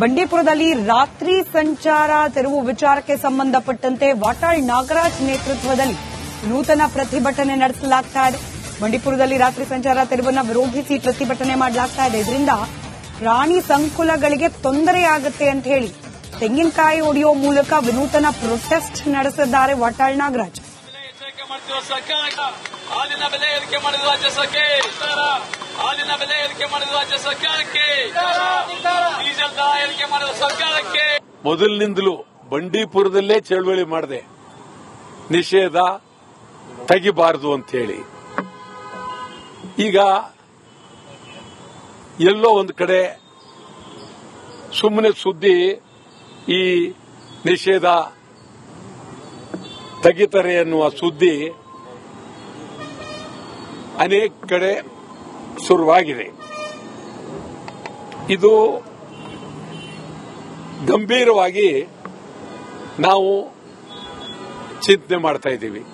ಬಂಡೀಪುರದಲ್ಲಿ ರಾತ್ರಿ ಸಂಚಾರ ತೆರವು ವಿಚಾರಕ್ಕೆ ಸಂಬಂಧಪಟ್ಟಂತೆ ವಾಟಾಳ್ ನಾಗರಾಜ್ ನೇತೃತ್ವದಲ್ಲಿ ನೂತನ ಪ್ರತಿಭಟನೆ ನಡೆಸಲಾಗ್ತಾ ಇದೆ. ಬಂಡೀಪುರದಲ್ಲಿ ರಾತ್ರಿ ಸಂಚಾರ ತೆರವನ್ನು ವಿರೋಧಿಸಿ ಪ್ರತಿಭಟನೆ ಮಾಡಲಾಗ್ತಾ ಇದೆ. ಇದರಿಂದ ಪ್ರಾಣಿ ಸಂಕುಲಗಳಿಗೆ ತೊಂದರೆಯಾಗುತ್ತೆ ಅಂತ ಹೇಳಿ ತೆಂಗಿನಕಾಯಿ ಒಡೆಯುವ ಮೂಲಕ ವಿನೂತನ ಪ್ರೊಟೆಸ್ಟ್ ನಡೆಸಿದ್ದಾರೆ ವಾಟಾಳ್ ನಾಗರಾಜ್. ಹಾಲಿನ ಬೆಲೆ ಏರಿಕೆ ಮಾಡಿದ ರಾಜ್ಯ ಸರ್ಕಾರಕ್ಕೆ. ಡೀಸೆಲ್ ದರ ಏರಿಕೆ ಮಾಡಿದ ಸರ್ಕಾರಕ್ಕೆ. ಮೊದಲಿನಿಂದಲೂ ಬಂಡೀಪುರದಲ್ಲೇ ಚಳವಳಿ ಮಾಡಿದೆ ನಿಷೇಧ ತೆಗಿಬಾರದು ಅಂತ ಹೇಳಿ. ಈಗ ಎಲ್ಲೋ ಒಂದು ಕಡೆ ಸುಮ್ಮನೆ ಸುದ್ದಿ ಈ ನಿಷೇಧ ತೆಗಿತಾರೆ ಅನ್ನುವ ಸುದ್ದಿ ಅನೇಕ ಕಡೆ ಶುರುವಾಗಿದೆ. ಇದು ಗಂಭೀರವಾಗಿ ನಾವು ಚಿಂತನೆ ಮಾಡ್ತಾ ಇದ್ದೀವಿ.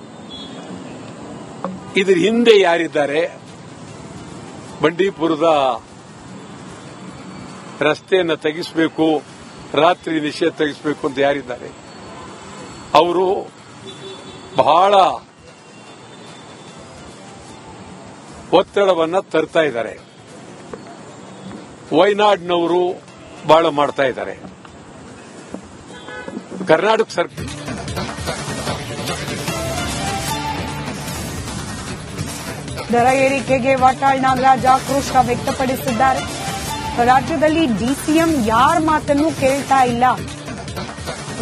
ಇದ್ರ ಹಿಂದೆ ಯಾರಿದ್ದಾರೆ? ಬಂಡೀಪುರದ ರಸ್ತೆಯನ್ನು ತೆಗೆಸಬೇಕು, ರಾತ್ರಿ ನಿಷೇಧ ತೆಗೆಸಬೇಕು ಅಂತ ಯಾರಿದ್ದಾರೆ? ಅವರು ಬಹಳ ಒತ್ತಡವನ್ನ ತರ್ತಾ ಇದ್ದಾರೆ. ವೈನಾಡ್ನವರು ಬಹಳ ಮಾಡ್ತಾ ಇದ್ದಾರೆ. ಕರ್ನಾಟಕ ಸರ್ಕಾರ ದರ ಏರಿಕೆಗೆ ವಾಟಾಳ್ ನಾಗರಾಜ್ ಆಕ್ರೋಶ ವ್ಯಕ್ತಪಡಿಸಿದ್ದಾರೆ. ರಾಜ್ಯದಲ್ಲಿ ಡಿಸಿಎಂ ಯಾರ ಮಾತನ್ನು ಕೇಳ್ತಾ ಇಲ್ಲ.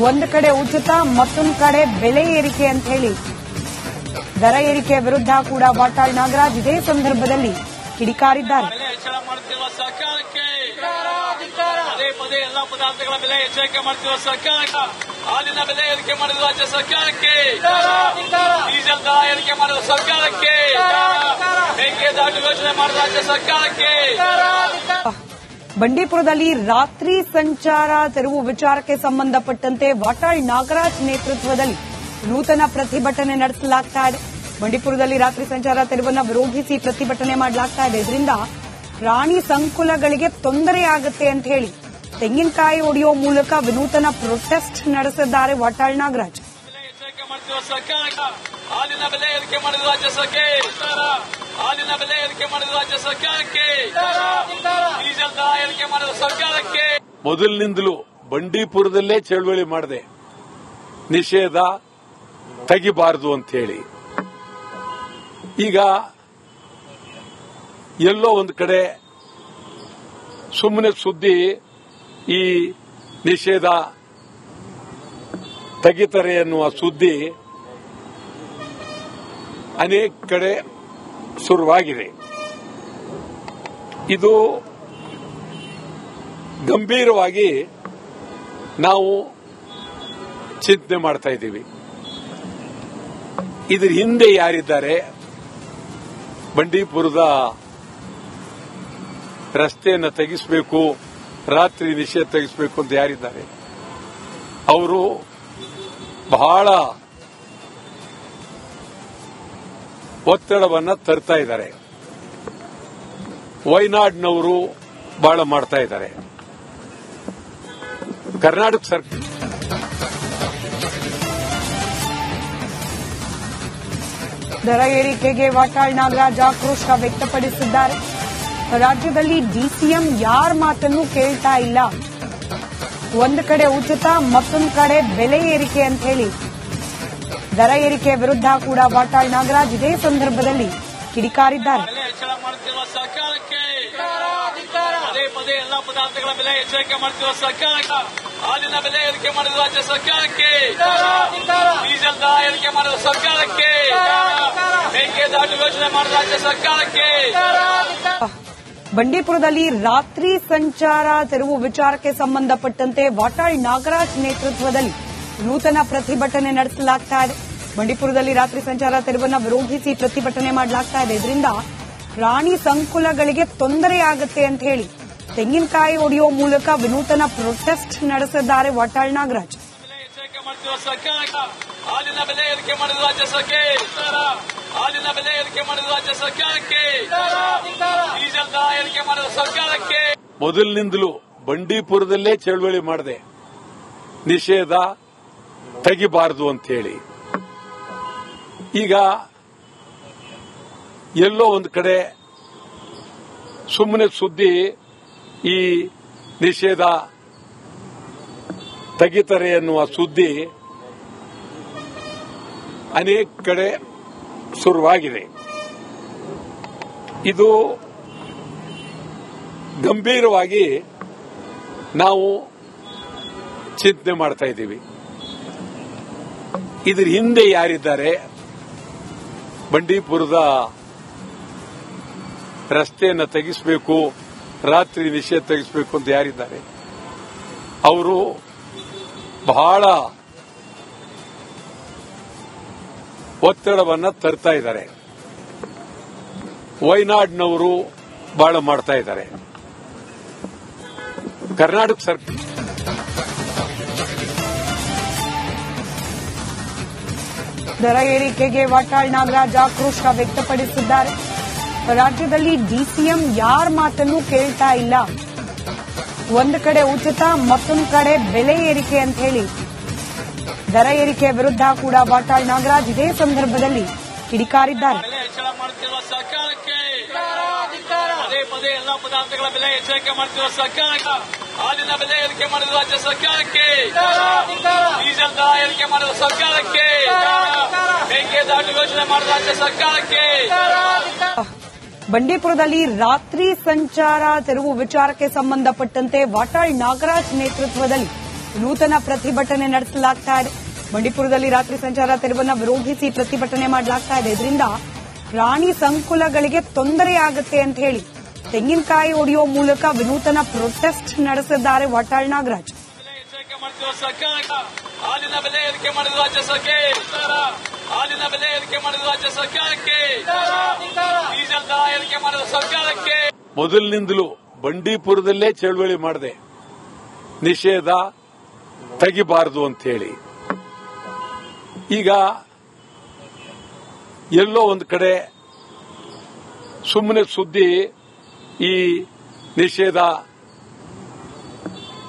ಒಂದು ಕಡೆ ಉಚಿತ, ಮತ್ತೊಂದು ಕಡೆ ಬೆಲೆ ಏರಿಕೆ ಅಂತ ಹೇಳಿ ದರ ಏರಿಕೆ ವಿರುದ್ಧ ಕೂಡ ವಾಟಾಳ್ ನಾಗರಾಜ್ ಇದೇ ಸಂದರ್ಭದಲ್ಲಿ ಕಿಡಿಕಾರಿದ್ದಾರೆ. ಪದೇ ಎಲ್ಲಾ ಪದಾರ್ಥಗಳ ಬೆಲೆ ಹೆಚ್ಚಳಿಕೆ ಮಾಡುತ್ತಿರುವ ಸರ್ಕಾರಕ್ಕೆ ಹಾಲಿನ ಬೆಲೆ ಏರಿಕೆ ಮಾಡಿದ ರಾಜ್ಯ ಸರ್ಕಾರಕ್ಕೆ ಡೀಸೆಲ್ ದರ ಏರಿಕೆ ಮಾಡಿದ ಸರ್ಕಾರಕ್ಕೆ ಮೇಕೆದಾಟು ಯೋಜನೆ ಮಾಡಿದ ರಾಜ್ಯ ಸರ್ಕಾರಕ್ಕೆ. ಬಂಡೀಪುರದಲ್ಲಿ ರಾತ್ರಿ ಸಂಚಾರ ತೆರವು ವಿಚಾರಕ್ಕೆ ಸಂಬಂಧಪಟ್ಟಂತೆ ವಾಟಾಳ್ ನಾಗರಾಜ್ ನೇತೃತ್ವದಲ್ಲಿ ನೂತನ ಪ್ರತಿಭಟನೆ ನಡೆಸಲಾಗ್ತಾ ಇದೆ. ಬಂಡೀಪುರದಲ್ಲಿ ರಾತ್ರಿ ಸಂಚಾರ ತೆರವನ್ನು ವಿರೋಧಿಸಿ ಪ್ರತಿಭಟನೆ ಮಾಡಲಾಗ್ತಾ ಇದೆ. ಇದರಿಂದ ಪ್ರಾಣಿ ಸಂಕುಲಗಳಿಗೆ ತೊಂದರೆಯಾಗುತ್ತೆ ಅಂತ ಹೇಳಿ ತೆಂಗಿನಕಾಯಿ ಒಡೆಯುವ ಮೂಲಕ ವಿನೂತನ ಪ್ರೊಟೆಸ್ಟ್ ನಡೆಸಿದ್ದಾರೆ ವಾಟಾಳ್ ನಾಗರಾಜ್. ಹಾಲಿನ ಬೆಲೆ ಏರಿಕೆ ಮಾಡಿದ ರಾಜ್ಯ ಸರ್ಕಾರ ಹಾಲಿನ ಬೆಲೆ ಏರಿಕೆ ಮಾಡಿದ ರಾಜ್ಯ ಸರ್ಕಾರಕ್ಕೆ. ಡೀಸೆಲ್ ದರ ಏರಿಕೆ ಮಾಡಿದ ಸರ್ಕಾರಕ್ಕೆ. ಮೊದಲಿನಿಂದಲೂ ಬಂಡೀಪುರದಲ್ಲೇ ಚಳವಳಿ ಮಾಡಿದೆ. ನಿಷೇಧ ತೆಗಿಬಾರದು ಅಂತ ಹೇಳಿ ಈಗ ಎಲ್ಲೋ ಒಂದು ಕಡೆ ಸುಮ್ಮನೆ ಸುದ್ದಿ ಈ ನಿಷೇಧ ತೆಗಿತಾರೆ ಎನ್ನುವ ಸುದ್ದಿ ಅನೇಕ ಕಡೆ ಶುರುವಾಗಿದೆ. ಇದು ಗಂಭೀರವಾಗಿ ನಾವು ಚಿಂತನೆ ಮಾಡ್ತಾ ಇದ್ದೀವಿ. ಇದ್ರ ಹಿಂದೆ ಯಾರಿದ್ದಾರೆ? ಬಂಡೀಪುರದ ರಸ್ತೆಯನ್ನು ತೆಗೆಸಬೇಕು, ರಾತ್ರಿ ನಿಷೇಧ ತೆಗೆಸಬೇಕು ಅಂತ ಯಾರಿದ್ದಾರೆ? ಅವರು ಬಹಳ ಒತ್ತಡವನ್ನ ತರ್ತಾ ಇದ್ದಾರೆ. ವೈನಾಡ್ನವರು ಬಹಳ ಮಾಡ್ತಾ ಇದ್ದಾರೆ. ಕರ್ನಾಟಕ ಸರ್ಕಾರ ದರ ಏರಿಕೆಗೆ ವಾಟಾಳ್ ನಾಗರಾಜ್ ಆಕ್ರೋಶ ವ್ಯಕ್ತಪಡಿಸಿದ್ದಾರೆ. ರಾಜ್ಯದಲ್ಲಿ ಡಿಸಿಎಂ ಯಾರ ಮಾತನ್ನು ಕೇಳ್ತಾ ಇಲ್ಲ. ಒಂದು ಕಡೆ ಉಚಿತ, ಮತ್ತೊಂದು ಕಡೆ ಬೆಲೆ ಏರಿಕೆ ಅಂತ ಹೇಳಿ. ದರ ಏರಿಕೆ ವಿರುದ್ಧ ಕೂಡ ವಾಟಾಳ್ ನಾಗರಾಜ್ ಇದೇ ಸಂದರ್ಭದಲ್ಲಿ ಕಿಡಿಕಾರಿದ್ದಾರೆ. ಸರ್ಕಾರಕ್ಕೆ. ಪದೇ ಪದೇ ಎಲ್ಲಾ ಪದಾರ್ಥಗಳ ಬೆಲೆ ಎಚ್ಚರಿಕೆ ಮಾಡುತ್ತಿರುವ ಸರ್ಕಾರಕ್ಕೆ. ಹಾಲಿನ ಬೆಲೆ ಏರಿಕೆ ಮಾಡಿದ ರಾಜ್ಯ ಸರ್ಕಾರಕ್ಕೆ. ಡೀಸೆಲ್ ದರ ಏರಿಕೆ ಮಾಡಿದ ಸರ್ಕಾರಕ್ಕೆ. ಮೇಕೆದಾಟು ಯೋಜನೆ ಮಾಡಿದ ರಾಜ್ಯ ಸರ್ಕಾರಕ್ಕೆ. ಬಂಡೀಪುರದಲ್ಲಿ ರಾತ್ರಿ ಸಂಚಾರ ತೆರವು ವಿಚಾರಕ್ಕೆ ಸಂಬಂಧಪಟ್ಟಂತೆ ವಾಟಾಳ್ ನಾಗರಾಜ್ ನೇತೃತ್ವದಲ್ಲಿ ನೂತನ ಪ್ರತಿಭಟನೆ ನಡೆಸಲಾಗ್ತಾ ಇದೆ. ಬಂಡೀಪುರದಲ್ಲಿ ರಾತ್ರಿ ಸಂಚಾರ ತೆರವನ್ನು ವಿರೋಧಿಸಿ ಪ್ರತಿಭಟನೆ ಮಾಡಲಾಗ್ತಾ ಇದೆ. ಇದರಿಂದ ಪ್ರಾಣಿ ಸಂಕುಲಗಳಿಗೆ ತೊಂದರೆಯಾಗುತ್ತೆ ಅಂತ ಹೇಳಿ ತೆಂಗಿನಕಾಯಿ ಒಡೆಯುವ ಮೂಲಕ ವಿನೂತನ ಪ್ರೊಟೆಸ್ಟ್ ನಡೆಸಿದ್ದಾರೆ ವಾಟಾಳ್ ನಾಗರಾಜ್. ಬೆಲೆ ಹೆಚ್ಚಳಿಕೆ ಮಾಡುತ್ತಿರುವ ಸರ್ಕಾರಕ್ಕೆ ಹಾಲಿನ ಬೆಲೆ ಏರಿಕೆ ಮಾಡಿದ ರಾಜ್ಯ ಸರ್ಕಾರ ಹಾಲಿನ ಬೆಲೆ ಏರಿಕೆ ಮಾಡಿದ ರಾಜ್ಯ ಸರ್ಕಾರಕ್ಕೆ. ಡೀಸೆಲ್ ದರ ಏರಿಕೆ ಮಾಡಿದ ಸರ್ಕಾರಕ್ಕೆ. ಮೊದಲಿನಿಂದಲೂ ಬಂಡೀಪುರದಲ್ಲೇ ಚಳವಳಿ ಮಾಡಿದೆ ನಿಷೇಧ ತೆಗಿಬಾರದು ಅಂತ ಹೇಳಿ. ಈಗ ಎಲ್ಲೋ ಒಂದು ಕಡೆ ಸುಮ್ಮನೆ ಸುದ್ದಿ ಈ ನಿಷೇಧ ತೆಗಿತಾರೆ ಎನ್ನುವ ಸುದ್ದಿ ಅನೇಕ ಕಡೆ ಶುರುವಾಗಿದೆ. ಇದು ಗಂಭೀರವಾಗಿ ನಾವು ಚಿಂತನೆ ಮಾಡ್ತಾ ಇದ್ದೀವಿ. ಇದರ ಹಿಂದೆ ಯಾರಿದ್ದಾರೆ? ಬಂಡೀಪುರದ ರಸ್ತೆಯನ್ನು ತೆಗಿಸಬೇಕು. ರಾತ್ರಿ ನಿಷೇಧ ತೆಗೆಸಬೇಕು ಅಂತ ಯಾರಿದ್ದಾರೆ? ಅವರು ಬಹಳ ಒತ್ತಡವನ್ನ ತರ್ತಾ ಇದ್ದಾರೆ. ವೈನಾಡ್ನವರು ಬಹಳ ಮಾಡ್ತಾ ಇದ್ದಾರೆ. ಕರ್ನಾಟಕ ಸರ್ಕಾರ ದರ ಏರಿಕೆಗೆ ವಾಟಾಳ್ ನಾಗರಾಜ್ ಆಕ್ರೋಶ ವ್ಯಕ್ತಪಡಿಸಿದ್ದಾರೆ. ರಾಜ್ಯದಲ್ಲಿ ಡಿಸಿಎಂ ಯಾರ ಮಾತನ್ನು ಕೇಳ್ತಾ ಇಲ್ಲ. ಒಂದು ಕಡೆ ಉಚಿತ, ಮತ್ತೊಂದು ಕಡೆ ಬೆಲೆ ಏರಿಕೆ ಅಂತ ಹೇಳಿ. ದರ ಏರಿಕೆ ವಿರುದ್ಧ ಕೂಡ ಬಾಟಾಳ್ ನಾಗರಾಜ್ ಇದೇ ಸಂದರ್ಭದಲ್ಲಿ ಕಿಡಿಕಾರಿದ್ದಾರೆ. ಸರ್ಕಾರಕ್ಕೆ. ಬಂಡೀಪುರದಲ್ಲಿ ರಾತ್ರಿ ಸಂಚಾರ, ತೆರವು ವಿಚಾರಕ್ಕೆ ಸಂಬಂಧಪಟ್ಟಂತೆ ವಾಟಾಳ್ ನಾಗರಾಜ್ ನೇತೃತ್ವದಲ್ಲಿ ನೂತನ ಪ್ರತಿಭಟನೆ ನಡೆಸಲಾಗ್ತಾ ಇದೆ. ಬಂಡೀಪುರದಲ್ಲಿ ರಾತ್ರಿ ಸಂಚಾರ, ತೆರವನ್ನ ವಿರೋಧಿಸಿ ಪ್ರತಿಭಟನೆ ಮಾಡಲಾಗ್ತಾ ಇದೆ. ಇದರಿಂದ ಪ್ರಾಣಿ ಸಂಕುಲಗಳಿಗೆ ತೊಂದರೆಯಾಗುತ್ತೆ ಅಂತ ಹೇಳಿ ತೆಂಗಿನಕಾಯಿ ಒಡೆಯುವ ಮೂಲಕ ವಿನೂತನ ಪ್ರೊಟೆಸ್ಟ್ ನಡೆಸಿದ್ದಾರೆ ವಾಟಾಳ್ ನಾಗರಾಜ್. ಹಾಲಿನ ಬೆಲೆ ಏರಿಕೆ ಮಾಡಿದ ರಾಜ್ಯ ಸರ್ಕಾರಕ್ಕೆ ಡೀಸೆಲ್ ದರ ಏರಿಕೆ ಮಾಡಿದ ಸರ್ಕಾರಕ್ಕೆ. ಮೊದಲಿನಿಂದಲೂ ಬಂಡೀಪುರದಲ್ಲೇ ಚಳವಳಿ ಮಾಡಿದೆ, ನಿಷೇಧ ತೆಗಿಬಾರದು ಅಂತ ಹೇಳಿ. ಈಗ ಎಲ್ಲೋ ಒಂದು ಕಡೆ ಸುಮ್ಮನೆ ಸುದ್ದಿ ಈ ನಿಷೇಧ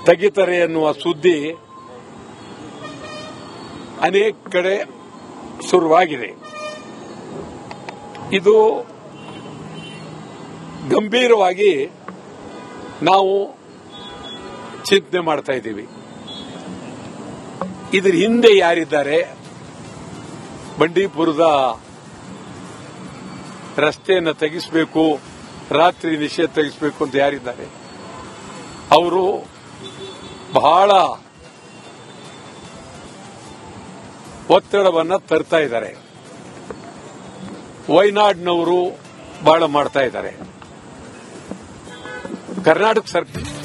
ತೆಗಿತಾರೆ ಎನ್ನುವ ಸುದ್ದಿ ಅನೇಕ ಕಡೆ ಶುರುವಾಗಿದೆ. ಇದು ಗಂಭೀರವಾಗಿ ನಾವು ಚಿಂತನೆ ಮಾಡ್ತಾ ಇದ್ದೀವಿ. ಇದರ ಹಿಂದೆ ಯಾರಿದ್ದಾರೆ? ಬಂಡೀಪುರದ ರಸ್ತೆಯನ್ನು ತೆಗೆಸಬೇಕು, ರಾತ್ರಿ ನಿಷೇಧ ತೆಗೆಸಬೇಕು ಅಂತ ಯಾರಿದ್ದಾರೆ? ಅವರು ಬಹಳ ಒತ್ತಡವನ್ನ ತರ್ತಾ ಇದ್ದಾರೆ. ವೈನಾಡ್ನವರು ಬಹಳ ಮಾಡ್ತಾ ಇದ್ದಾರೆ. ಕರ್ನಾಟಕ ಸರ್ಕಾರ